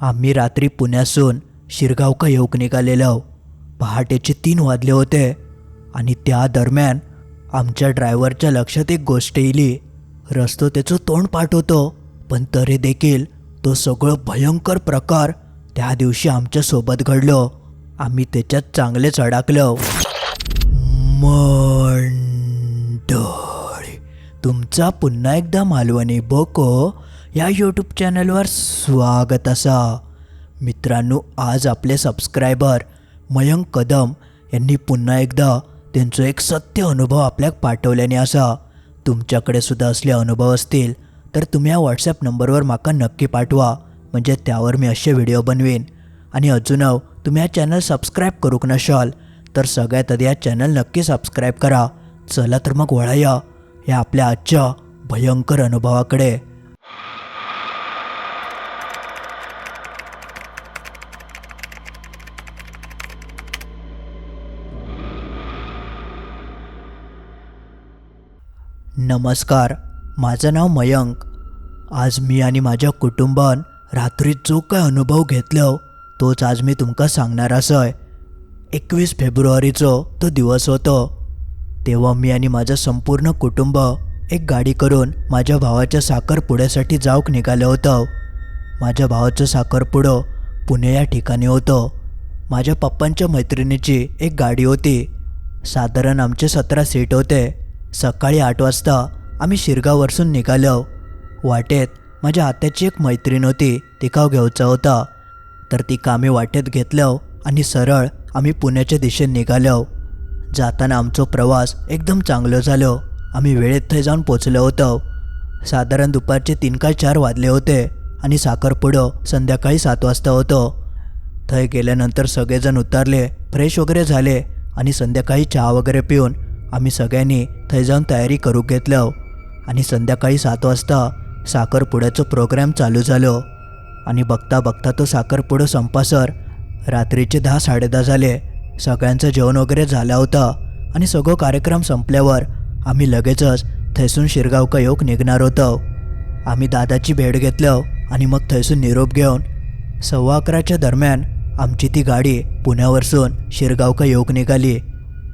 आम्ही रात्री पुण्यासून शिरगावका येऊक निघालेलो. पहाटेचे तीन वाजले होते आणि त्या दरम्यान आमच्या ड्रायव्हरच्या लक्षात एक गोष्ट येली. रस्तो त्याचं तोंड पाठ होतो पण तरी देखील तो सगळं भयंकर प्रकार त्या दिवशी आमच्यासोबत घडलो. आम्ही त्याच्यात चांगलेच अडकलो. मंड तुमचा पुन्हा एकदा मालवणी बोको या यूट्यूब चॅनलवर स्वागत असा. मित्रांनो आज आपले सबस्क्रायबर मयंक कदम यांनी पुन्हा एकदा त्यांचं एक सत्य अनुभव आपल्याक पाठवल्याने असा. तुमच्याकडे सुद्धा असले अनुभव असतील तर तुम्ही या व्हॉट्सॲप नंबरवर माका नक्की पाठवा. म्हणजे त्यावर मी असे व्हिडिओ बनवीन. आणि अजून तुम्ही हा चॅनल सबस्क्राईब करूक नशाल तर सगळ्यात आधी हा चॅनल नक्की सबस्क्राईब करा. चला तर मग वळाया. या आपल्या आजच्या भयंकर अनुभवाकडे. नमस्कार माझं नाव मयंक. आज मी आणि माझ्या कुटुंबान रात्रीत जो काय अनुभव घेतलो तोच आज मी तुमका सांगणार असय. एकवीस फेब्रुवारीचो तो दिवस होतो. तेव्हा मी आणि माझं संपूर्ण कुटुंब एक गाडी करून माझ्या भावाच्या साखरपुड्यासाठी जाऊक निघालं होतं. माझ्या भावाचं साखरपुडं पुणे या ठिकाणी होतं. माझ्या पप्पांच्या मैत्रिणीची एक गाडी होती. साधारण आमचे सतरा सीट होते. सकाळी आठ वाजता आम्ही शिरगावरसून निघालो. वाटेत माझ्या आत्याची एक मैत्रीण होती. तिकाव घ्यायचा होता. तर ती आम्ही वाटेत घेतलं आणि सरळ आम्ही पुण्याच्या दिशेने निघालो. जाताना आमचो प्रवास एकदम चांगलो झालो. आम्ही वेळेत थंय जाऊन पोचलो होतो. साधारण दुपारचे तीन काय चार वाजले होते आणि साखरपुडं संध्याकाळी सात वाजता होतो. थंय गेल्यानंतर सगळेजण उतरले फ्रेश वगैरे झाले आणि संध्याकाळी चहा वगैरे पिऊन आम्ही सगळ्यांनी थंय जाऊन तयारी करू घेतलं. आणि संध्याकाळी सात वाजता साखरपुड्याचं प्रोग्राम चालू झालो. आणि बघता बघता तो साखरपुडं संपासर रात्रीचे दहा साडेदहा झाले. सगळ्यांचं जेवण वगैरे झालं होतं आणि सगळं कार्यक्रम संपल्यावर आम्ही लगेचच थैसून शिरगावका येऊक निघणार होतो. आम्ही दादाची भेट घेतलं आणि मग थैसून निरोप घेऊन सव्वा अकराच्या दरम्यान आमची ती गाडी पुण्यावरसून शिरगावका योग निघाली.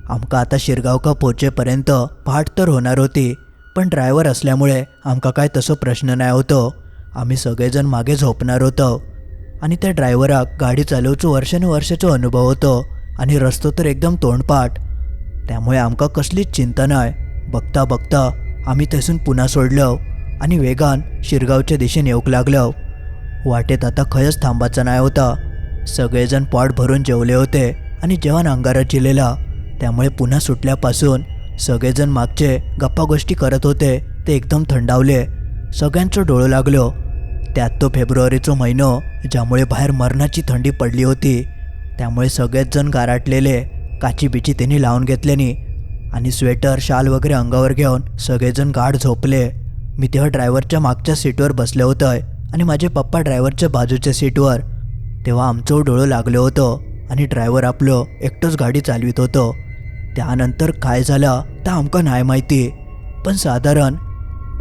आमका आता शिरगावका पोचेपर्यंत पहाट तर होणार होती पण ड्रायव्हर असल्यामुळे आमका काय तसं प्रश्न नाही होतो. आम्ही सगळेजण मागे झोपणार होतो आणि त्या ड्रायव्हराक गाडी चालवचो वर्षानुवर्षाचा अनुभव होतो. आणि रस्तो तर एकदम तोंडपाठ त्यामुळे आमका कसलीच चिंता नाय. बघता बघता आम्ही थंयसून पुन्हा सोडलो आणि वेगान शिरगावच्या दिशेने येऊक लागलो. वाटेत आता खयच थांबाचा नाही होता. सगळेजण पोट भरून जेवले होते आणि जेवण अंगारात चिलेला त्यामुळे पुन्हा सुटल्यापासून सगळेजण मागचे गप्पा गोष्टी करत होते ते एकदम थंडावले. सगळ्यांचं डोळं लागलो. त्यात तो फेब्रुवारीचा महिनो ज्यामुळे बाहेर मरणाची थंडी पडली होती. त्यामुळे सगळेच जण गाराटलेले काचीबिची त्यांनी लावून घेतल्यानी आणि स्वेटर शाल वगैरे अंगावर घेऊन सगळेजण गाढ झोपले. मी तेव्हा ड्रायव्हरच्या मागच्या सीटवर बसलो होतं आणि माझे पप्पा ड्रायव्हरच्या बाजूच्या सीटवर. तेव्हा आमचं डोळं लागलं होतं आणि ड्रायव्हर आपलं एकटंच गाडी चालवित होतं. त्यानंतर काय झालं तर आमकं नाही माहिती. पण साधारण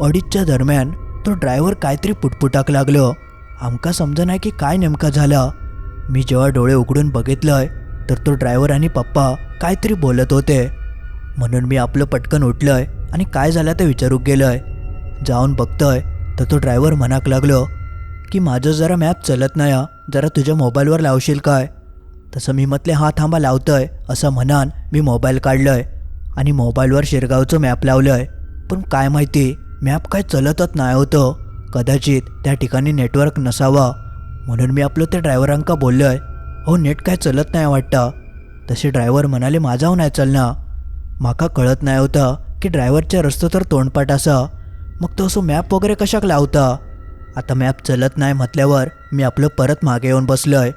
अडीचच्या दरम्यान तो ड्रायव्हर काहीतरी पुटपुटाक लागलो. आमका समजा नाही की काय नेमका झाला. मी जेव्हा डोळे उघडून बघितलंय तर तो ड्रायव्हर आणि पप्पा काहीतरी बोलत होते. म्हणून मी आपलं पटकन उठलंय आणि काय झालं ते विचारूक गेलंय. जाऊन बघतोय तर तो ड्रायव्हर म्हणाक लागलो की माझं जरा मॅप चलत नाही जरा तुझ्या मोबाईलवर लावशील काय? तसं मी म्हटले हा थांबा लावतोय असं म्हणान मी मोबाईल काढलंय आणि मोबाईलवर शिरगावचं मॅप लावलंय. पण काय माहिती मॅप काय चलतच नाही होतं. कदाचित त्या ठिकाणी नेटवर्क नसावा. म्हणून मी आपलं त्या ड्रायव्हरांका आहे हो नेट काय चलत नाही वाटतं. तसे ड्रायव्हर म्हणाले माझा नाही चलना माका कळत नाही होतं की ड्रायव्हरच्या रस्तो तर तोंडपाट असा मग तो असं मॅप वगैरे कशाक लावता? आता मॅप चलत नाही म्हटल्यावर मी आपलं परत मागे येऊन बसलो आहे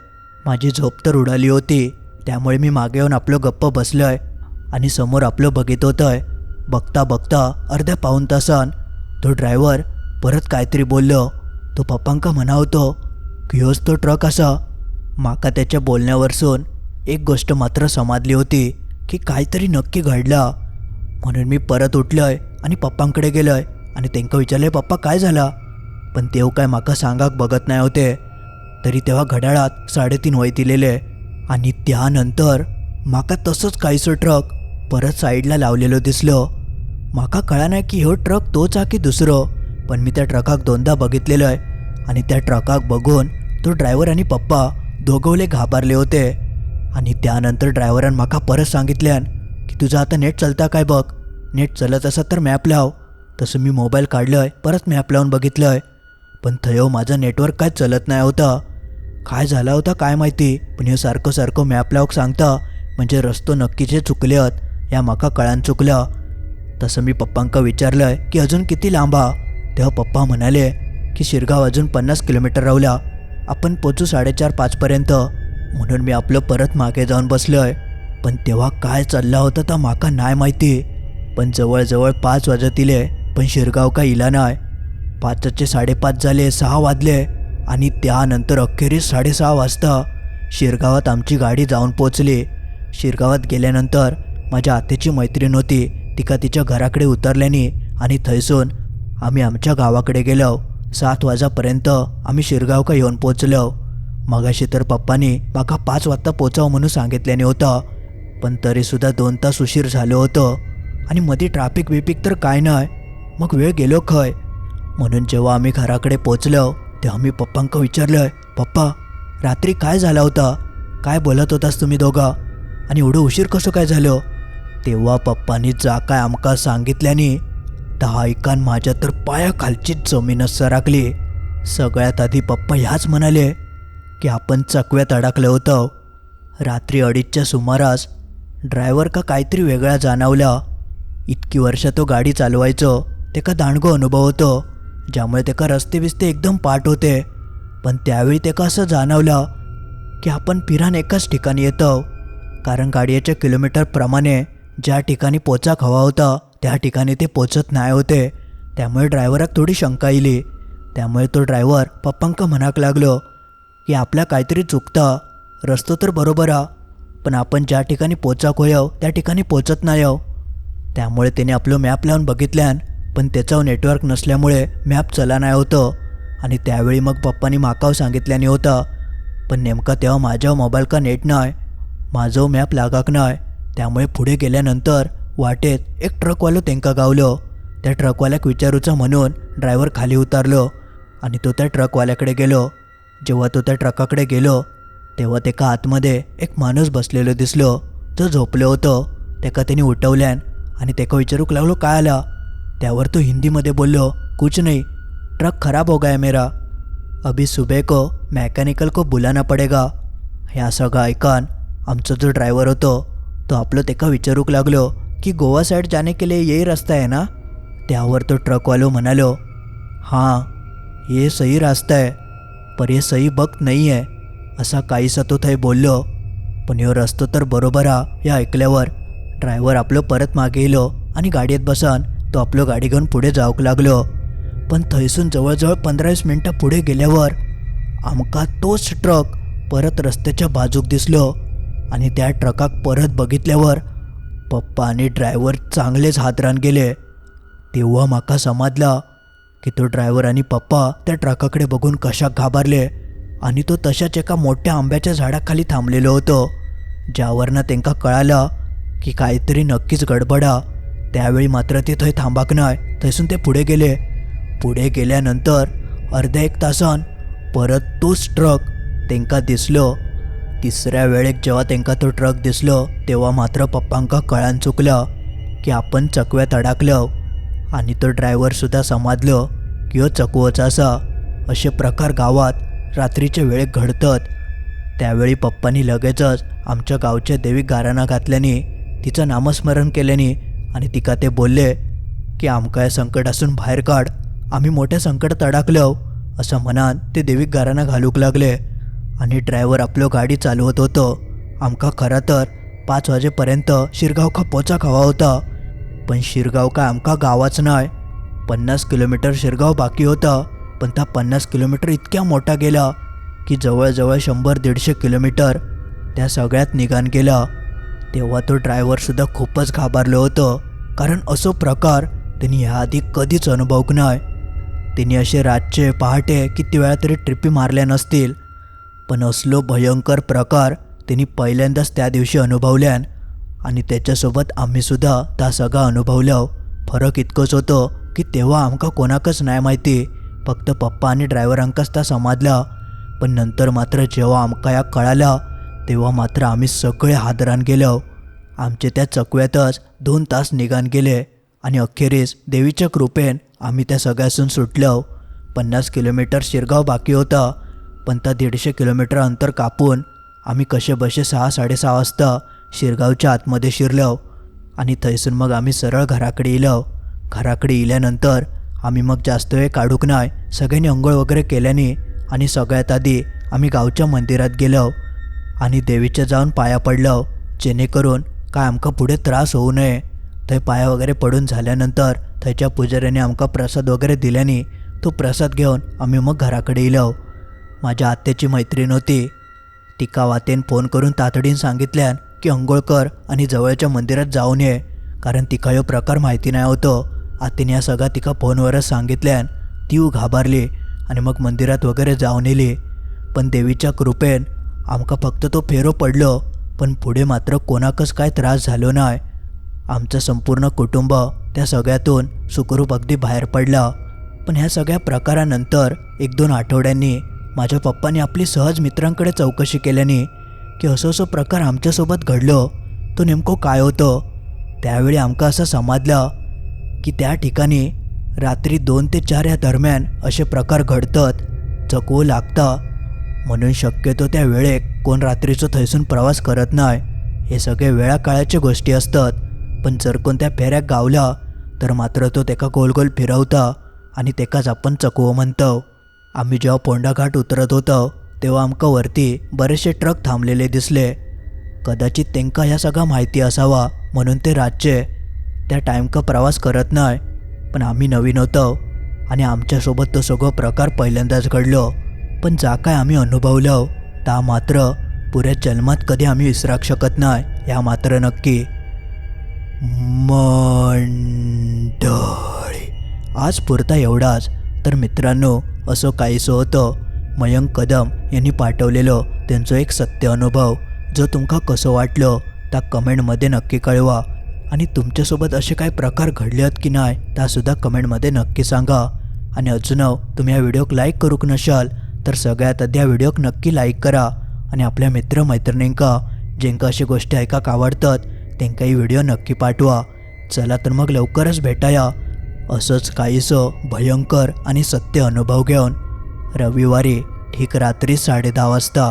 माझी झोप तर उडाली होती त्यामुळे मी मागे येऊन आपलं गप्प बसलो आहे आणि समोर आपलं बघित होतंय. बघता बघता अर्ध्या पाऊन तासान तो ड्रायव्हर परत काहीतरी बोललो. तो पप्पांका म्हणावतो होतो ह्योच तो ट्रक असा. माका त्याच्या बोलण्यावरसून एक गोष्ट मात्र समाधली होती की काहीतरी नक्की घडला. म्हणून मी परत उठलोय आणि पप्पांकडे गेलोय आणि त्यांना विचारलंय पप्पा काय झाला? पण तेव काय माका सांगाक बघत नाही होते. तरी तेव्हा घड्याळात साडेतीन वय दिलेले आणि त्यानंतर माका तसंच काहीसं ट्रक परत साईडला लावलेलो दिसलो. माका कळा नाही की ह्यो ट्रक तोच हा की दुसरो पण मी त्या ट्रकाक दोनदा बघितलेलं आहे आणि त्या ट्रकाक बघून तो ड्रायव्हर आणि पप्पा दोघवले घाबरले होते. आणि त्यानंतर ड्रायव्हरान माका परत सांगितल्यान की तुझं आता नेट चलता काय बघ? नेट चलत असत तर मॅप लाव. तसं मी मोबाईल काढलंय परत मॅप लावून बघितलंय. पण थयो माझं नेटवर्क काय चलत नाही होतं. काय झालं होता काय माहिती पण हे सारखं सारखं मॅप लावक सांगता म्हणजे रस्तो नक्कीचे चुकलेत या माका कळान चुकलं. तसं मी पप्पांका विचारलंय की अजून किती लांबा? तेव्हा पप्पा म्हणाले की शिरगाव अजून पन्नास किलोमीटर रावला आपण पोचू साडेचार पाचपर्यंत म्हणून मी आपलं परत मागे जाऊन बसलोय. पण तेव्हा काय चाललं होतं तर माका नाही माहिती. पण जवळजवळ पाच वाजतीले पण शिरगाव का इला नाही. पाचचे साडेपाच झाले सहा वाजले. आणि त्यानंतर अखेरीस साडेसहा वाजता शिरगावात आमची गाडी जाऊन पोचली. शिरगावात गेल्यानंतर माझ्या आत्याची मैत्रीण होती. तिका तिच्या घराकडे उतरल्याने आणि थैसून आम्ही आमच्या गावाकडे गेलो. सात वाजापर्यंत आम्ही शिरगावका येऊन पोचलो मगाशी तर पप्पानी माका पाच वाजता पोचाव म्हणून सांगितल्याने होतं पण तरीसुद्धा दोन तास उशीर झालो होतं. आणि मध्ये ट्रॅफिक बिपिक तर काय नाही मग वेळ गेलो खय? म्हणून जेव्हा आम्ही घराकडे पोचलो तेव्हा मी पप्पांक विचारलं पप्पा रात्री काय झाला होता? काय बोलत होतास तुम्ही दोघा? आणि एवढं उशीर कसं काय झालं? तेव्हा पप्पांनी जा काय आमका सांगितल्याने दहा ऐकान माझ्या तर पायाखालचीच जमीनच सरकली सगळ्यात आधी पप्पा ह्याच म्हणाले की आपण चकव्यात अडकलं होतं. रात्री अडीचच्या सुमारास ड्रायव्हर का काहीतरी वेगळा जाणवला. इतकी वर्ष तो गाडी चालवायचो. ते का दांडगो अनुभव होतो ज्यामुळे ते का रस्ते बिस्ते एकदम पाठ होते. पण त्यावेळी ते का असं जाणवलं की आपण पिरान एकाच ठिकाणी येतो. कारण गाडीच्या किलोमीटरप्रमाणे ज्या ठिकाणी पोचाक हवा होता त्या ठिकाणी ते पोचत नाही होते. त्यामुळे ड्रायव्हराक थोडी शंका येली त्यामुळे तो ड्रायव्हर पप्पांक म्हणाक लागलो की आपल्या काहीतरी चुकता. रस्तो तर बरोबर हा पण आपण ज्या ठिकाणी पोचाक होयो त्या ठिकाणी पोचत नाही आहो. त्यामुळे त्याने आपलं मॅप लावून बघितल्यान पण त्याचा नेटवर्क नसल्यामुळे मॅप चला नाही होतं. आणि त्यावेळी मग पप्पानी माकाव सांगितल्याने होतं पण नेमका तेव्हा माझ्या मोबाईल का नेट नाही माझं मॅप लागाक नाही. त्यामुळे पुढे गेल्यानंतर वाटेत एक ट्रकवालो तेंका गावलो. त्या ट्रकवाल्याक विचारूचा म्हणून ड्रायव्हर खाली उतारलो आणि तो त्या ट्रकवाल्याकडे गेलो. जेव्हा तो त्या ट्रकाकडे गेलो तेव्हा तेका आतमध्ये एक माणूस बसलेलो दिसलो. जो झोपलो होतो. तेका त्याने उठवल्यान आणि तेका विचारूक लागलो काय आला? त्यावर तो हिंदीमध्ये बोललो कुछ नाही ट्रक खराब हो गया मेरा. अभी सुबह को मेकॅनिकल को बुलाना पडेगा. ह्या सगळं ऐकान आमचा जो ड्रायव्हर होतो तो आपलं तेका विचारूक लागलो की गोवा साईड जाने के लिए यही रास्ता है ना? त्यावर तो ट्रकवालो म्हणालो हां ये सही रास्ता है पर हे सही वक्त नाही आहे असा काहीसा तो थंय बोललो. पण ह्यो रस्तो तर बरोबर हा हे ऐकल्यावर. ड्रायव्हर आपलं परत मागे येलो आणि गाडीत बसान तो आपलं गाडी घेऊन पुढे जाऊक लागलो. पण थंयसून जवळजवळ पंधरा वीस मिनटं पुढे गेल्यावर आमका तोच ट्रक परत रस्त्याच्या बाजूक दिसलो आणि त्या ट्रकाक परत बघितल्यावर पप्पा आणि ड्रायव्हर चांगलेच हातरान गेले तेव्हा माका समजला की तो ड्रायव्हर आणि पप्पा त्या ट्रकाकडे बघून कशाक घाबरले आणि तो तशाच एका मोठ्या आंब्याच्या झाडाखाली थांबलेलो होतो ज्यावरनं त्यांना कळालं की काहीतरी नक्कीच गडबडा. त्यावेळी मात्र ते थंय थांबाक नाही थंयसून ते पुढे गेले. पुढे गेल्यानंतर अर्ध्या एक तासान परत तोच ट्रक त्यांना दिसलो. तिसऱ्या वेळेक जेव्हा तेंका तो ट्रक दिसलो तेव्हा मात्र पप्पांका कळान चुकलं की आपण चकव्यात अडकलो. आणि तो ड्रायव्हरसुद्धा समाजलो की हो चकवोचा असा. असे प्रकार गावात रात्रीच्या वेळेत घडतात. त्यावेळी पप्पांनी लगेचच आमच्या गावच्या देवीक गाराणा घातल्याने तिचं नामस्मरण केल्याने आणि तिका ते बोलले की आमका या संकटासून बाहेर काढ आम्ही मोठ्या संकटात अडकलो असं म्हणान ते देवीक गाराणा घालूक लागले. आणि ड्रायव्हर आपलं गाडी चालवत होतो. आमका खरं तर पाच वाजेपर्यंत शिरगाव का पोचाक होता. पण शिरगाव का आमका गावाच नाही पन्नास किलोमीटर शिरगाव बाकी होता. पण त्या पन्नास किलोमीटर इतक्या मोठा गेला की जवळजवळ शंभर दीडशे किलोमीटर त्या सगळ्यात निघान गेला. तेव्हा तो ड्रायव्हरसुद्धा खूपच घाबरलो होतं. कारण असो प्रकार त्यांनी ह्याआधी कधीच अनुभव नाही त्यांनी असे रातचे पहाटे किती वेळा तरी ट्रिपी मारल्या नसतील. पण असलो भयंकर प्रकार त्यांनी पहिल्यांदाच त्या दिवशी अनुभवल्यान आणि त्याच्यासोबत आम्हीसुद्धा त्या सगळा अनुभवलं फरक इतकंच होतं की तेव्हा आमका कोणाकच नाही माहिती. फक्त पप्पा आणि ड्रायव्हरांकाच त्या समजला. पण नंतर मात्र जेव्हा आमका या कळालं तेव्हा मात्र आम्ही सगळे हादरान गेलो आमचे त्या चकव्यातच दोन तास निघान गेले आणि अखेरीस देवीच्या कृपेन आम्ही त्या सगळ्यासून सुटलो पन्नास किलोमीटर शिरगाव बाकी होता. पण त्या दीडशे किलोमीटर अंतर कापून आम्ही कसेबसे सहा साडेसहा वाजता शिरगावच्या आतमध्ये शिरलो आणि थंयसून मग आम्ही सरळ घराकडे इलो. घराकडे इल्यानंतर आम्ही मग जास्त वेळ काढूक नाही सगळ्यांनी अंघोळ वगैरे केल्याने आणि सगळ्यात आधी आम्ही गावच्या मंदिरात गेलो आणि देवीच्या जाऊन पाया पडलो जेणेकरून काय आमका पुढे त्रास होऊ नये. थंय पाया वगैरे पडून झाल्यानंतर थंयच्या पुजाऱ्याने आमका प्रसाद वगैरे दिल्याने तो प्रसाद घेऊन आम्ही मग घराकडे इलो. माझ्या आत्याची मैत्रीण होती. तिका वातेन फोन करून तातडीन सांगितल्यान की अंघोळकर आणि जवळच्या मंदिरात जाऊन ये कारण तिका ह्यो प्रकार माहिती नाही होतो. आत्याने या सगळा तिका फोनवरच सांगितल्यान ती घाबरली आणि मग मंदिरात वगैरे जाऊन येली. पण देवीच्या कृपेन आमका फक्त तो फेरो पडलो पण पुढे मात्र कोणाकच काय त्रास झालो नाही आमचं संपूर्ण कुटुंब त्या सगळ्यातून सुखरूप अगदी बाहेर पडला. पण ह्या सगळ्या प्रकारानंतर एक दोन आठवड्यांनी माझ्या पप्पाने आपली सहज मित्रांकडे चौकशी केल्याने की असं असं प्रकार आमच्यासोबत घडलो तो नेमकं काय होतं? त्यावेळी आमका असं समजलं की त्या ठिकाणी रात्री दोन ते चार या दरम्यान असे प्रकार घडतात चकवू लागता. म्हणून शक्यतो त्या वेळेक कोण रात्रीचं थैसून प्रवास करत नाही हे सगळे वेळा काळाच्या गोष्टी असतात. पण जर कोणत्या फेऱ्याक गावला तर मात्र तो त्याका गोल गोल फिरवता आणि तेकाच आपण चकवो म्हणतो. आम्ही जेव्हा पोंडा घाट उतरत होतो तेव्हा आमका वरती बरेचसे ट्रक थांबलेले दिसले. कदाचित तेंका ह्या सगळा माहिती असावा म्हणून ते रातचे त्या टाईमका प्रवास करत नाही पण आम्ही नवीन होतो आणि आमच्यासोबत तो सगळं प्रकार पहिल्यांदाच घडलो. पण जा काय आम्ही अनुभवलं ता मात्र पुऱ्या जन्मात कधी आम्ही विसराक शकत नाही ह्या मात्र नक्की. मंडळी आज पुरता एवढाच. तर मित्रांनो असं काहीसं होतं. मयंक कदम यांनी पाठवलेलं त्यांचं एक सत्य अनुभव जो तुमका कसं वाटलं त्या कमेंटमध्ये नक्की कळवा. आणि तुमच्यासोबत असे काही प्रकार घडले आहेत की नाही त्यासुद्धा कमेंटमध्ये नक्की सांगा. आणि अजून तुम्ही या व्हिडिओक लाईक करूक नशाल तर सगळ्यात आधी या व्हिडिओक नक्की लाईक करा. आणि आपल्या मित्रमैत्रिणींका ज्यांका अशी गोष्टी ऐकाक आवडतात त्यांकाही व्हिडिओ नक्की पाठवा. चला तर मग लवकरच भेटाया. असंच काहीसं भयंकर आणि सत्य अनुभव घेऊन रविवारी ठीक रात्री साडेदहा वाजता